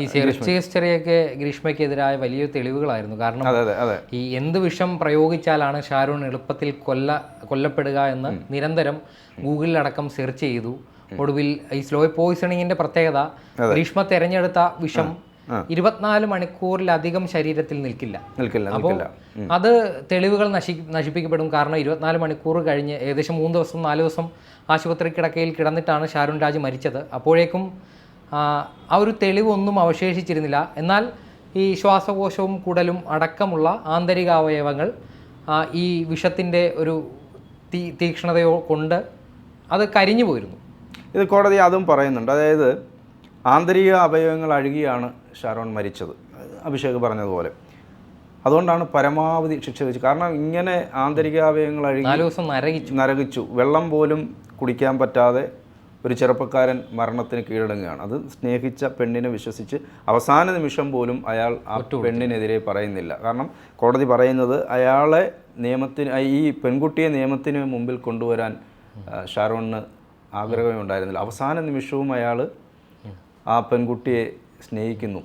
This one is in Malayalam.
ഈ സെർച്ച് ഹിസ്റ്ററിയൊക്കെ ഗ്രീഷ്മയ്ക്കെതിരായ വലിയ തെളിവുകളായിരുന്നു. കാരണം ഈ എന്ത് വിഷം പ്രയോഗിച്ചാലാണ് ഷാരൂൺ എളുപ്പത്തിൽ കൊല്ല കൊല്ലപ്പെടുക എന്ന് നിരന്തരം ഗൂഗിളിലടക്കം സെർച്ച് ചെയ്തു. ഒടുവിൽ ഈ സ്ലോ പോയിസണിങ്ങിന്റെ പ്രത്യേകത ഗ്രീഷ്മ തെരഞ്ഞെടുത്ത വിഷം ഇരുപത്തിനാല് മണിക്കൂറിലധികം ശരീരത്തിൽ നിൽക്കില്ല. നിൽക്കില്ല അപ്പോൾ അത് തെളിവുകൾ നശി നശിപ്പിക്കപ്പെടും. കാരണം ഇരുപത്തിനാല് മണിക്കൂർ കഴിഞ്ഞ് ഏകദേശം മൂന്ന് ദിവസം നാല് ദിവസം ആശുപത്രി കിടക്കയിൽ കിടന്നിട്ടാണ് ഷാരുൺ രാജ് മരിച്ചത്. അപ്പോഴേക്കും ആ, ഒരു തെളിവൊന്നും അവശേഷിച്ചിരുന്നില്ല. എന്നാൽ ഈ ശ്വാസകോശവും കുടലും അടക്കമുള്ള ആന്തരിക അവയവങ്ങൾ ഈ വിഷത്തിന്റെ ഒരു തീ തീക്ഷ്ണതയോ കൊണ്ട് അത് കരിഞ്ഞു പോയിരുന്നു. ഇത് കോടതി അതും പറയുന്നുണ്ട്. അതായത് ആന്തരിക അവയവങ്ങൾ അഴുകിയാണ് ഷാരോൺ മരിച്ചത്. അഭിഷേക് പറഞ്ഞതുപോലെ. അതുകൊണ്ടാണ് പരമാവധി ശിക്ഷ വെച്ചു കാരണം ഇങ്ങനെ ആന്തരിക അവയവങ്ങൾ അഴുകി നരകിച്ചു. നരകിച്ചു. വെള്ളം പോലും കുടിക്കാൻ പറ്റാതെ ഒരു ചെറുപ്പക്കാരൻ മരണത്തിന് കീഴടങ്ങുകയാണ്. അത് സ്നേഹിച്ച പെണ്ണിനെ വിശ്വസിച്ച് അവസാന നിമിഷം പോലും അയാൾ ആ പെണ്ണിനെതിരെ പറയുന്നില്ല. കാരണം കോടതി പറയുന്നത് അയാളെ നിയമത്തിന് ഈ പെൺകുട്ടിയെ നിയമത്തിന് മുമ്പിൽ കൊണ്ടുവരാൻ ഷാരോണിന് ആഗ്രഹമേ ഉണ്ടായിരുന്നില്ല അവസാന നിമിഷവും അയാൾ ആ പെൺകുട്ടിയെ സ്നേഹിക്കുന്നു.